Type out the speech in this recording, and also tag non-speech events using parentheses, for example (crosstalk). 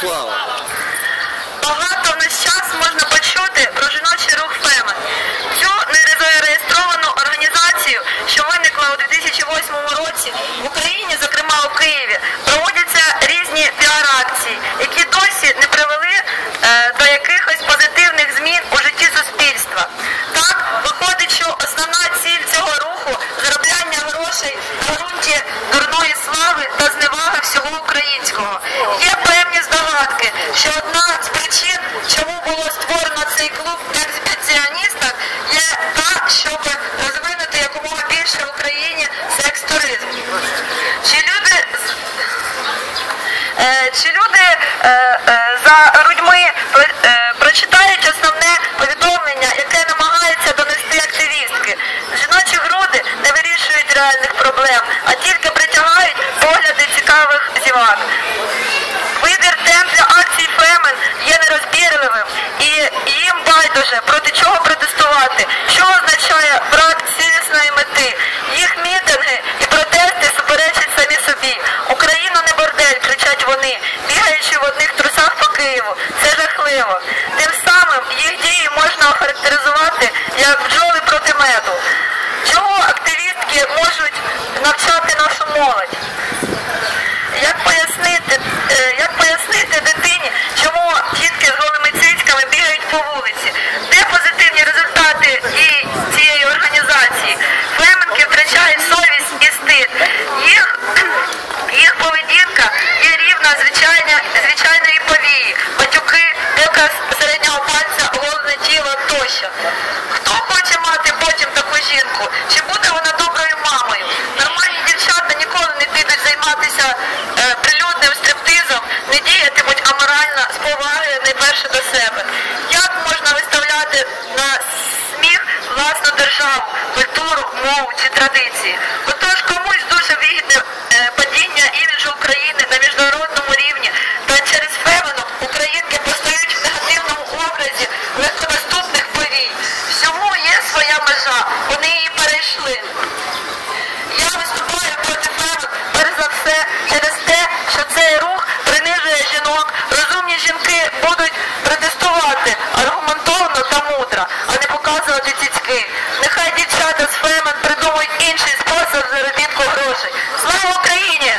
слава! Багато в наш час можна почути про жіночий рух ФЕМА. Цю нереєстровану організацію, що виникла у 2008 році в Україні, зокрема у Києві, проводяться різні піар-акції, які досі не привели е, до якихось позитивних змін у житті суспільства. Так, виходить, що основна ціль цього руху заробляння грошей в ґрунті дурної слави та зневаги сказати, що одна з причин, чому було створено цей клуб ексбіціоністок, є та, щоб розвинути якомога більше в Україні секс-туризм. Чи люди Е, Чи люди е, е, за е, прочитають основне повідомлення, яке намагаються донести активістки? Жіночі груди не вирішують реальних проблем, а тільки притягають погляди цікавих зівак. Байдуже проти чого протестувати, що означає брак цілісної мети. Їх мітинги і протести суперечать самі собі. Україна не бордель, кричать вони, бігаючи в одних трусах по Києву. Це жахливо. Тим самим їх дії можна охарактеризувати як бджоли проти меду. Чого активістки можуть навчати нашу молодь? Як пояснити, е, як пояснити дитині, чому дітки з голими цицьками бігають по вулиці? Де позитивні результати дій цієї організації? Феменки втрачають совість і стид. Їх, (clears throat) їх поведінка є рівна звичайна, звичайної повії, батюки, показ середнього пальця, головне тіло тощо. Хто хоче мати потім таку жінку? Чи буде вона доброю мамою? Нормальні дівчата ніколи не підуть займатися е, прилюдним стриптизом, не діятимуть аморально з повагою найперше до себе. Як можна виставляти на власну державу, культуру, мову чи традиції? Отож комусь дуже вигідне роді цицьки. Нехай дівчата з Фемен придумують інший спосіб заробітку грошей. Слава Україні!